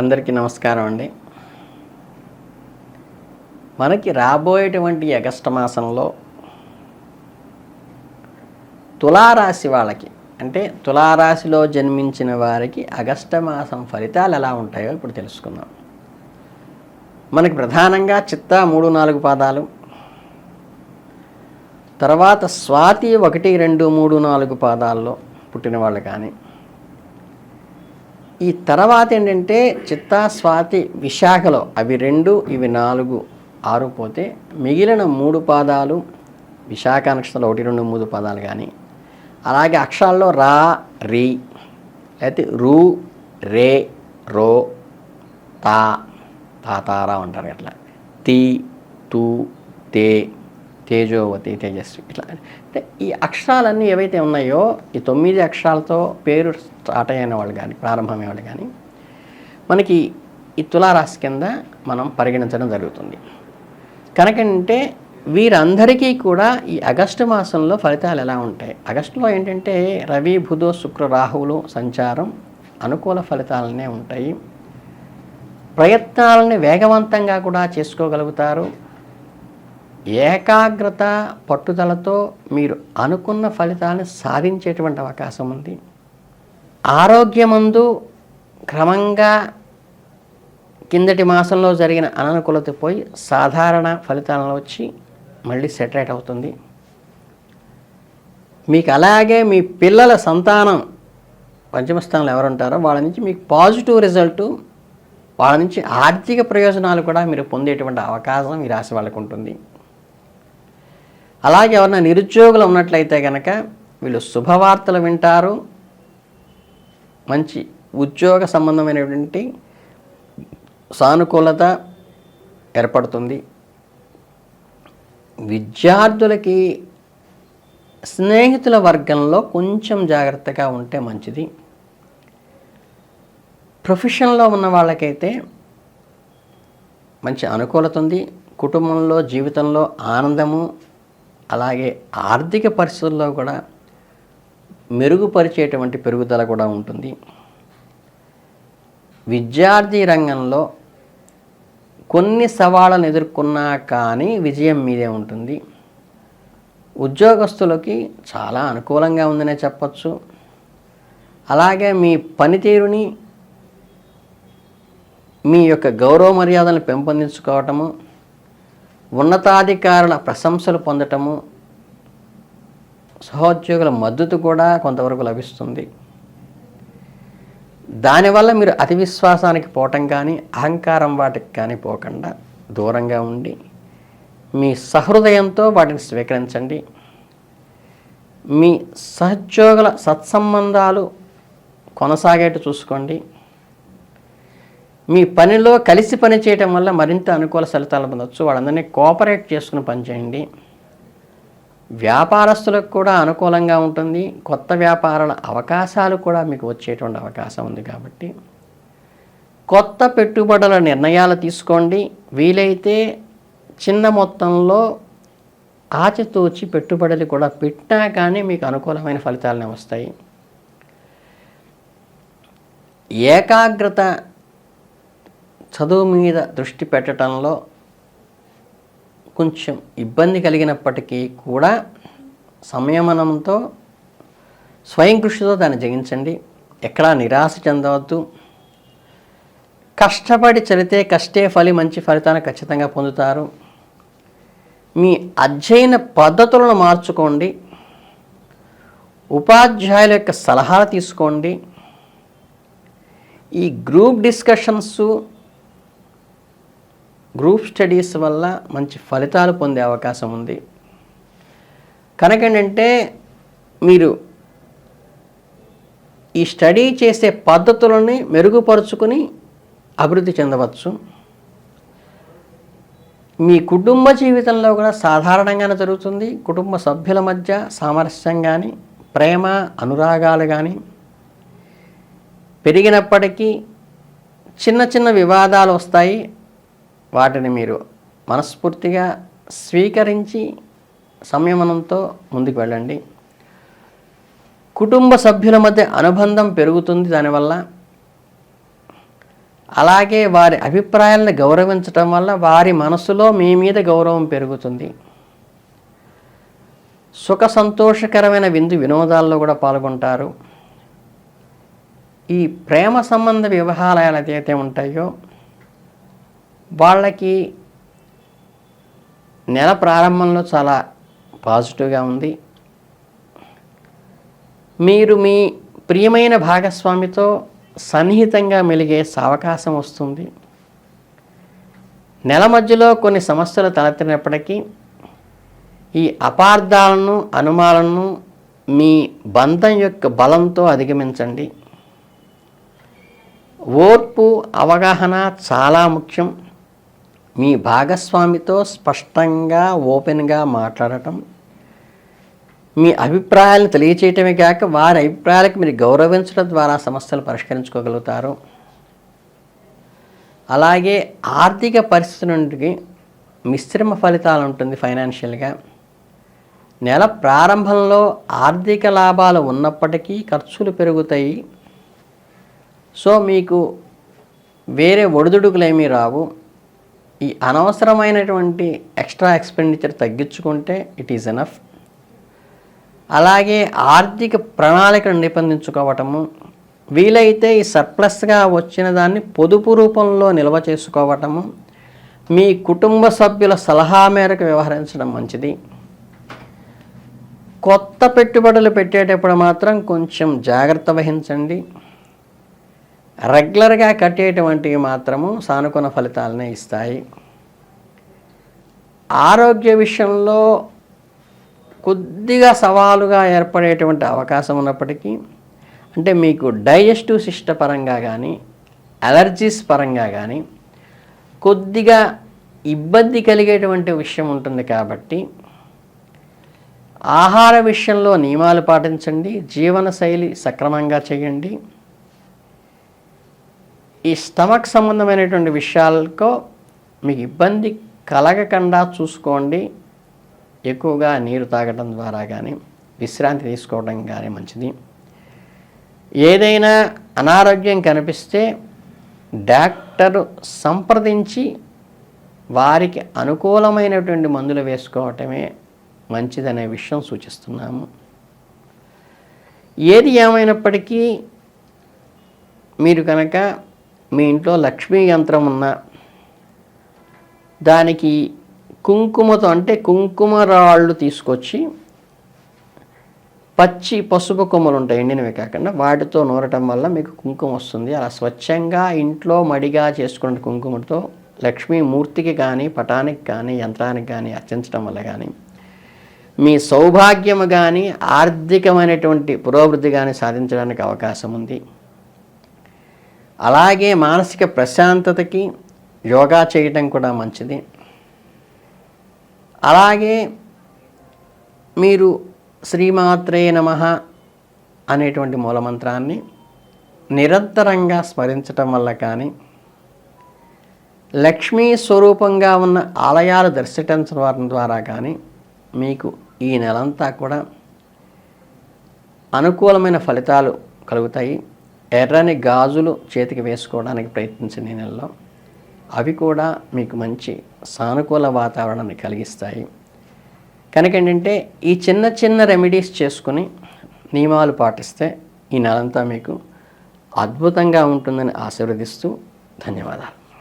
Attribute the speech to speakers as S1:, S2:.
S1: అందరికీ నమస్కారం అండి. మనకి రాబోయేటువంటి ఆగస్టు మాసంలో తులారాశి వాళ్ళకి అంటే తులారాశిలో జన్మించిన వారికి ఆగస్టు మాసం ఫలితాలు ఎలా ఉంటాయో ఇప్పుడు తెలుసుకుందాం. మనకి ప్రధానంగా చిత్త మూడు నాలుగు పాదాలు తర్వాత స్వాతి ఒకటి రెండు మూడు నాలుగు పాదాల్లో పుట్టిన వాళ్ళు కానీ ఈ తర్వాత ఏంటంటే చిత్తా స్వాతి విశాఖలో అవి రెండు ఇవి నాలుగు ఆరు పోతే మిగిలిన మూడు పాదాలు విశాఖ నక్షత్రంలో ఒకటి రెండు మూడు పాదాలు కానీ అలాగే అక్షరాల్లో రా రి లేకపోతే రు రే రో తా తాతారా ఉంటారు అట్లా. తి తూ తే తేజోవతి తేజస్వి ఇట్లా. అంటే ఈ అక్షరాలన్నీ ఏవైతే ఉన్నాయో ఈ తొమ్మిది అక్షరాలతో పేరు స్టార్ట్ అయిన వాళ్ళు కానీ ప్రారంభమైన వాళ్ళు కానీ మనకి ఈ తులారాశి కింద మనం పరిగణించడం జరుగుతుంది. కనుకంటే వీరందరికీ కూడా ఈ ఆగస్టు మాసంలో ఫలితాలు ఎలా ఉంటాయి? ఆగస్టులో ఏంటంటే రవి బుధ శుక్ర రాహువులు సంచారం అనుకూల ఫలితాలనే ఉంటాయి. ప్రయత్నాలని వేగవంతంగా కూడా చేసుకోగలుగుతారు. ఏకాగ్రత పట్టుదలతో మీరు అనుకున్న ఫలితాన్ని సాధించేటువంటి అవకాశం ఉంది. ఆరోగ్యమందు క్రమంగా కిందటి మాసంలో జరిగిన అననుకూలత పోయి సాధారణ ఫలితాలను వచ్చి మళ్ళీ సెటరేట్ అవుతుంది. మీకు అలాగే మీ పిల్లల సంతానం పంచమ స్థానంలో వాళ్ళ నుంచి మీకు పాజిటివ్ రిజల్ట్ వాళ్ళ నుంచి ఆర్థిక ప్రయోజనాలు కూడా మీరు పొందేటువంటి అవకాశం ఈ రాశి వాళ్ళకు ఉంటుంది. అలాగే ఎవరైనా నిరుద్యోగులు ఉన్నట్లయితే కనుక వీళ్ళు శుభవార్తలు వింటారు. మంచి ఉద్యోగ సంబంధమైనటువంటి సానుకూలత ఏర్పడుతుంది. విద్యార్థులకి స్నేహితుల వర్గంలో కొంచెం జాగ్రత్తగా ఉంటే మంచిది. ప్రొఫెషన్లో ఉన్న వాళ్ళకైతే మంచి అనుకూలత ఉంది. కుటుంబంలో జీవితంలో ఆనందము అలాగే ఆర్థిక పరిస్థితుల్లో కూడా మెరుగుపరిచేటువంటి పెరుగుదల కూడా ఉంటుంది. విద్యార్థి రంగంలో కొన్ని సవాళ్ళను ఎదుర్కొన్నా కానీ విజయం మీదే ఉంటుంది. ఉద్యోగస్తులకి చాలా అనుకూలంగా ఉందనే చెప్పచ్చు. అలాగే మీ పనితీరుని మీ యొక్క గౌరవ మర్యాదలను పెంపొందించుకోవటము ఉన్నతాధికారుల ప్రశంసలు పొందటము సహోద్యోగుల మద్దతు కూడా కొంతవరకు లభిస్తుంది. దానివల్ల మీరు అతి విశ్వాసానికి పోవటం కానీ అహంకారం వాటికి కానీ పోకుండా దూరంగా ఉండి మీ సహృదయంతో వాటిని స్వీకరించండి. మీ సహోద్యోగుల సత్సంబంధాలు కొనసాగేట్టు చూసుకోండి. మీ పనిలో కలిసి పని చేయటం వల్ల మరింత అనుకూల ఫలితాలు పొందవచ్చు వాళ్ళందరినీ కోఆపరేట్ చేసుకుని పనిచేయండి వ్యాపారస్తులకు కూడా అనుకూలంగా ఉంటుంది. కొత్త వ్యాపారాల అవకాశాలు కూడా మీకు వచ్చేటువంటి అవకాశం ఉంది కాబట్టి. కొత్త పెట్టుబడుల నిర్ణయాలు తీసుకోండి. వీలైతే చిన్న మొత్తంలో ఆచితూచి పెట్టుబడులు కూడా పెట్టినా కానీ మీకు అనుకూలమైన ఫలితాలనే వస్తాయి. ఏకాగ్రత చదువు మీద దృష్టి పెట్టడంలో కొంచెం ఇబ్బంది కలిగినప్పటికీ కూడా సంయమనంతో స్వయం కృషితో దాన్ని జగించండి ఎక్కడా నిరాశ చెందవద్దు. కష్టపడి చదివితే కష్టే ఫలి మంచి ఫలితాన్ని ఖచ్చితంగా పొందుతారు. మీ అధ్యయన పద్ధతులను మార్చుకోండి. ఉపాధ్యాయుల యొక్క సలహాలు తీసుకోండి. ఈ గ్రూప్ డిస్కషన్స్ గ్రూప్ స్టడీస్ వల్ల మంచి ఫలితాలు పొందే అవకాశం ఉంది. కనుక ఏంటంటే మీరు ఈ స్టడీ చేసే పద్ధతులని మెరుగుపరుచుకుని అభివృద్ధి చెందవచ్చు. మీ కుటుంబ జీవితంలో కూడా సాధారణంగానే జరుగుతుంది. కుటుంబ సభ్యుల మధ్య సామరస్యం కానీ ప్రేమ అనురాగాలు కానీ పెరిగినప్పటికీ చిన్న చిన్న వివాదాలు వస్తాయి. వాటిని మీరు మనస్ఫూర్తిగా స్వీకరించి సంయమనంతో ముందుకు వెళ్ళండి. కుటుంబ సభ్యుల మధ్య అనుబంధం పెరుగుతుంది. దానివల్ల అలాగే వారి అభిప్రాయాలను గౌరవించటం వల్ల వారి మనసులో మీ మీద గౌరవం పెరుగుతుంది. సుఖ సంతోషకరమైన విందు వినోదాల్లో కూడా పాల్గొంటారు. ఈ ప్రేమ సంబంధ వ్యవహారాలు ఏదైతే ఉంటాయో వాళ్ళకి నెల ప్రారంభంలో చాలా పాజిటివ్గా ఉంది. మీరు మీ ప్రియమైన భాగస్వామితో సన్నిహితంగా మెలిగే అవకాశం వస్తుంది. నెల మధ్యలో కొన్ని సమస్యలు తలెత్తినప్పటికీ ఈ అపార్థాలను అనుమానాలను మీ బంధం యొక్క బలంతో అధిగమించండి. ఓర్పు అవగాహన చాలా ముఖ్యం. మీ భాగస్వామితో స్పష్టంగా ఓపెన్గా మాట్లాడటం. మీ అభిప్రాయాలను తెలియచేయటమే కాక వారి అభిప్రాయాలకు మీరు గౌరవించడం ద్వారా సమస్యలు పరిష్కరించుకోగలుగుతారు. అలాగే ఆర్థిక పరిస్థితి నుండి మిశ్రమ ఫలితాలు ఉంటుంది ఫైనాన్షియల్గా. నెల ప్రారంభంలో ఆర్థిక లాభాలు ఉన్నప్పటికీ ఖర్చులు పెరుగుతాయి. సో మీకు వేరే ఒడిదుడుకులు రావు. ఈ అనవసరమైనటువంటి ఎక్స్ట్రా ఎక్స్పెండిచర్ తగ్గించుకుంటే ఇట్ ఈజ్ ఎనఫ్. అలాగే ఆర్థిక ప్రణాళికను నిబంధించుకోవటము వీలైతే ఈ సర్ప్లస్గా వచ్చిన దాన్ని పొదుపు రూపంలో నిల్వ చేసుకోవటము మీ కుటుంబ సభ్యుల సలహా మేరకు వ్యవహరించడం మంచిది. కొత్త పెట్టుబడులు పెట్టేటప్పుడు మాత్రం కొంచెం జాగ్రత్త వహించండి. రెగ్యులర్గా కట్టేటువంటివి మాత్రము సానుకూల ఫలితాలనే ఇస్తాయి. ఆరోగ్య విషయంలో కొద్దిగా సవాలుగా ఏర్పడేటువంటి అవకాశం ఉన్నప్పటికీ అంటే మీకు డైజెస్టివ్ సిస్టమ్ పరంగా కానీ అలర్జీస్ పరంగా కానీ కొద్దిగా ఇబ్బంది కలిగేటువంటి విషయం ఉంటుంది కాబట్టి ఆహార విషయంలో నియమాలు పాటించండి జీవనశైలి సక్రమంగా చేయండి. ఈ స్టమక్ సంబంధమైనటువంటి విషయాలకు మీకు ఇబ్బంది కలగకుండా చూసుకోండి. ఎక్కువగా నీరు తాగడం ద్వారా కానీ విశ్రాంతి తీసుకోవడం కానీ మంచిది. ఏదైనా అనారోగ్యం కనిపిస్తే డాక్టరు సంప్రదించి వారికి అనుకూలమైనటువంటి మందులు వేసుకోవటమే మంచిదనే విషయం సూచిస్తున్నాము. ఏది ఏమైనప్పటికీ మీరు కనుక మీ ఇంట్లో లక్ష్మీ యంత్రం ఉన్న దానికి కుంకుమతో అంటే కుంకుమ రాళ్ళు తీసుకొచ్చి పచ్చి పసుపు కొమ్మలు ఉంటాయి ఎండినవి కాకుండా వాటితో నూరటం వల్ల మీకు కుంకుమ వస్తుంది. అలా స్వచ్ఛంగా ఇంట్లో మడిగా చేసుకున్న కుంకుమతో లక్ష్మీమూర్తికి కానీ పటానికి కానీ యంత్రానికి కానీ అర్చించడం వల్ల కానీ మీ సౌభాగ్యము కానీ ఆర్థికమైనటువంటి పురోభివృద్ధి కానీ సాధించడానికి అవకాశం ఉంది. అలాగే మానసిక ప్రశాంతతకి యోగా చేయటం కూడా మంచిది. అలాగే మీరు శ్రీమాత్రే నమ అనేటువంటి మూలమంత్రాన్ని నిరంతరంగా స్మరించటం వల్ల కానీ లక్ష్మీ స్వరూపంగా ఉన్న ఆలయాలు దర్శించడం ద్వారా కానీ మీకు ఈ నెలంతా కూడా అనుకూలమైన ఫలితాలు కలుగుతాయి. ఎర్రని గాజులు చేతికి వేసుకోవడానికి ప్రయత్నించిన నెలలో అవి కూడా మీకు మంచి సానుకూల వాతావరణాన్ని కలిగిస్తాయి. కనుక ఏంటంటే ఈ చిన్న చిన్న రెమెడీస్ చేసుకుని నియమాలు పాటిస్తే ఈ నెలంతా మీకు అద్భుతంగా ఉంటుందని ఆశీర్వదిస్తూ ధన్యవాదాలు.